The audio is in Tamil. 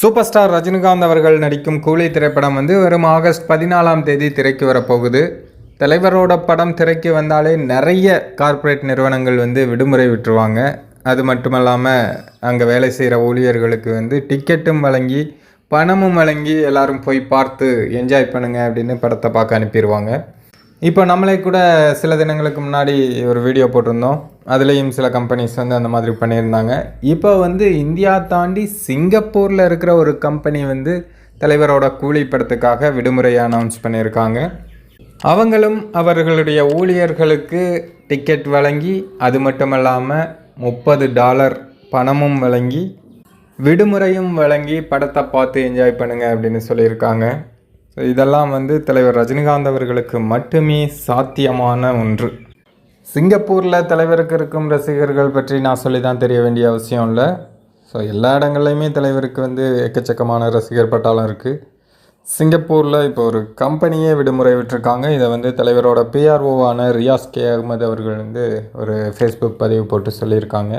சூப்பர் ஸ்டார் ரஜினிகாந்த் அவர்கள் நடிக்கும் கூலி திரைப்படம் வந்து வரும் ஆகஸ்ட் பதினாலாம் தேதி திரைக்கு வரப்போகுது. தலைவரோட படம் திரைக்கு வந்தாலே நிறைய கார்ப்பரேட் நிறுவனங்கள் வந்து விடுமுறை விட்டுருவாங்க. அது மட்டும் இல்லாமல் அங்கே வேலை செய்கிற ஊழியர்களுக்கு வந்து டிக்கெட்டும் வழங்கி பணமும் வழங்கி எல்லாரும் போய் பார்த்து என்ஜாய் பண்ணுங்க அப்படின்னு படத்தை பார்க்க அனுப்பிடுவாங்க இப்போ நம்மளே கூட சில தினங்களுக்கு முன்னாடி ஒரு வீடியோ போட்டிருந்தோம். அதுலேயும் சில கம்பெனிஸ் வந்து அந்த மாதிரி பண்ணியிருந்தாங்க. இப்போ வந்து இந்தியா தாண்டி சிங்கப்பூரில் இருக்கிற ஒரு கம்பெனி வந்து தலைவரோட கூலி படத்துக்காக விடுமுறை அனௌன்ஸ் பண்ணியிருக்காங்க. அவங்களும் அவர்களுடைய ஊழியர்களுக்கு டிக்கெட் வழங்கி அது மட்டும் இல்லாமல் முப்பது டாலர் பணமும் வழங்கி விடுமுறையும் வழங்கி படத்தை பார்த்து என்ஜாய் பண்ணுங்கள் அப்படின்னு சொல்லியிருக்காங்க. ஸோ இதெல்லாம் வந்து தலைவர் ரஜினிகாந்த் அவர்களுக்கு மட்டுமே சாத்தியமான ஒன்று. சிங்கப்பூரில் தலைவருக்கு இருக்கும் ரசிகர்கள் பற்றி நான் சொல்லி தான் தெரிய வேண்டிய அவசியம் இல்லை. ஸோ எல்லா இடங்கள்லையுமே தலைவருக்கு வந்து எக்கச்சக்கமான ரசிகர் பட்டாளம் இருக்குது சிங்கப்பூரில் இப்போ ஒரு கம்பெனியே விடுமுறை விட்டுருக்காங்க. இதை வந்து தலைவரோட பிஆர்ஓவான ரியாஸ் கே அகமது அவர்கள் வந்து ஒரு ஃபேஸ்புக் பதிவு போட்டு சொல்லியிருக்காங்க.